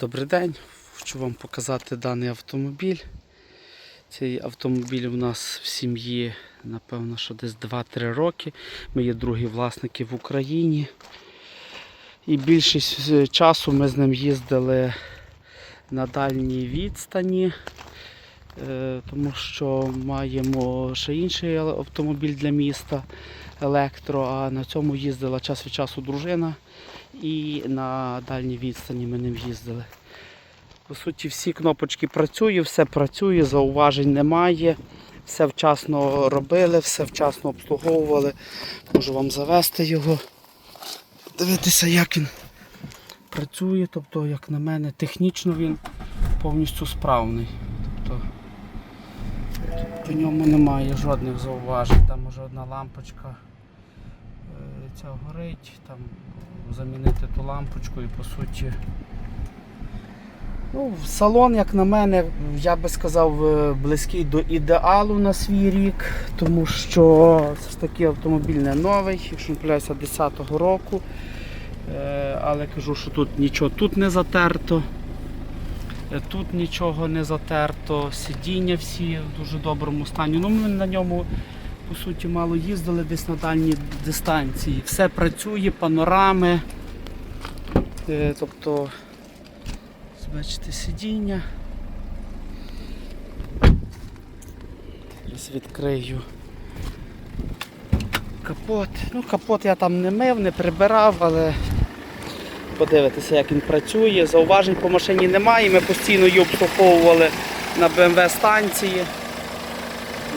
Добрий день, хочу вам показати даний автомобіль. Цей автомобіль у нас в сім'ї, напевно, що десь 2-3 роки. Ми є другі власники в Україні. І більшість е, часу ми з ним їздили на дальній відстані, е, тому що маємо ще інший автомобіль для міста електро, а на цьому їздила час від часу дружина і на дальній відстані ми ним їздили. По суті, всі кнопочки працюють, все працює, зауважень немає. Все вчасно робили, все вчасно обслуговували. Можу вам завести його. Дивитися, як він працює. Тобто, як на мене, технічно він повністю справний. Тобто, по ньому немає жодних зауважень. Там може одна лампочка ця горить, там замінити ту лампочку і по суті. Ну, салон, як на мене, я би сказав, е, близький до ідеалу на свій рік, тому що все ж таки автомобіль не новий, якщо не помиляюся, 10-го року. Е, Але кажу, що тут нічого тут не затерто. Е, Тут нічого не затерто, сидіння всі в дуже доброму стані. Ну, ми на ньому по суті мало їздили десь на дальній дистанції. Все працює, панорами. Е, Тобто, бачите, сидіння. Зараз відкрию капот. Ну, капот я там не мив, не прибирав, але подивитися, як він працює. Зауважень по машині немає. Ми постійно її обслуговували на БМВ станції.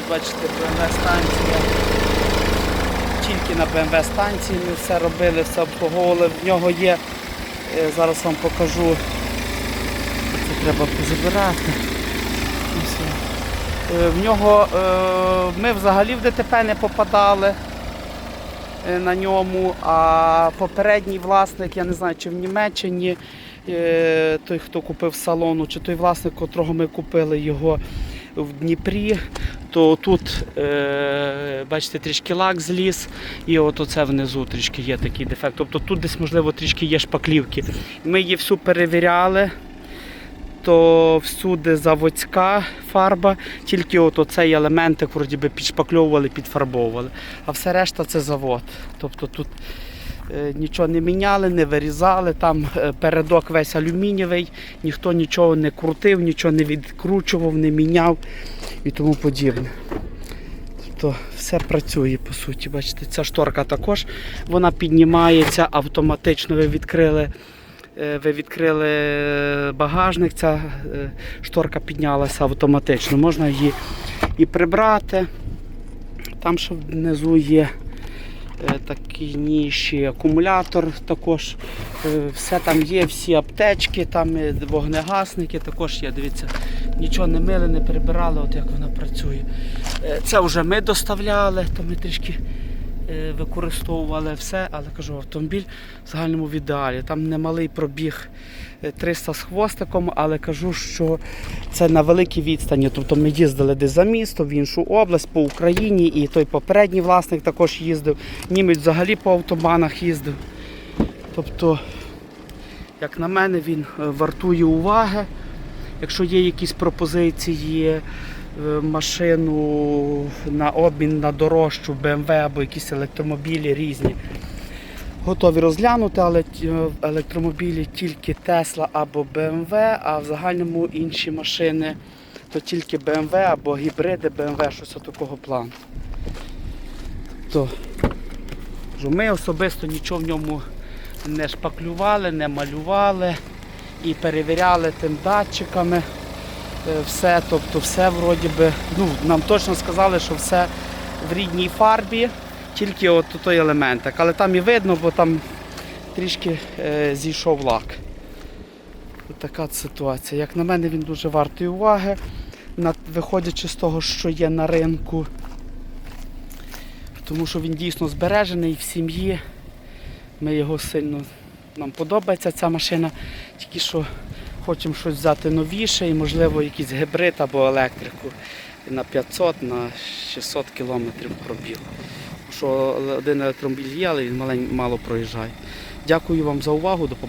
Бачите, БМВ станція. Тільки на БМВ станції ми все робили, все обслуговували. В нього є, е, зараз вам покажу, це треба позабирати. Е, В нього е, ми взагалі в ДТП не попадали на ньому, а попередній власник, я не знаю, чи в Німеччині той, хто купив салону, чи той власник, котрого ми купили його в Дніпрі, то тут, е, бачите, трішки лак зліз, і от оце внизу трішки є такий дефект. Тобто тут десь, можливо, трішки є шпаклівки. Ми її всю перевіряли. То всюди заводська фарба, тільки от оцей елементик вроді би підшпакльовували, підфарбовували. А все решта це завод. Тобто тут е, нічого не міняли, не вирізали, там е, передок весь алюмінієвий, ніхто нічого не крутив, нічого не відкручував, не міняв і тому подібне. Тобто все працює по суті. Бачите, ця шторка також вона піднімається автоматично. Ви відкрили. Е, Ви відкрили багажник, ця е, шторка піднялася автоматично. Можна її і прибрати. Там ще внизу є такі ніші, акумулятор також. Е, Все там є, всі аптечки, там е, вогнегасники також є. Дивіться, нічого не мили, не прибирали, от як вона працює. Е, Це вже ми доставляли, то ми трішки е, використовували все, але кажу, автомобіль в загальному в ідеалі. Там немалий пробіг е, 300 з хвостиком, але кажу, що це на великій відстані. Тобто ми їздили десь за місто, в іншу область, по Україні, і той попередній власник також їздив. Німець взагалі по автобанах їздив. Тобто, як на мене, він е, вартує уваги. Якщо є якісь пропозиції, е, машину на обмін на дорожчу BMW або якісь електромобілі різні. Готові розглянути, але е, електромобілі тільки Tesla або BMW, а в загальному інші машини то тільки BMW або гібриди BMW, щось такого плану. То, ми особисто нічого в ньому не шпаклювали, не малювали і перевіряли тим датчиками е, все, тобто все вроді би, ну, нам точно сказали, що все в рідній фарбі, тільки от той елементик. Але там і видно, бо там трішки е, зійшов лак. Така ситуація. Як на мене, він дуже вартий уваги, виходячи з того, що є на ринку. Тому що він дійсно збережений в сім'ї. Ми його сильно нам подобається ця машина, тільки що хочемо щось взяти новіше і, можливо, якийсь гібрид або електрику на 500, на 600 кілометрів пробіг. Що один електромобіль є, але він мало проїжджає. Дякую вам за увагу. До побачення.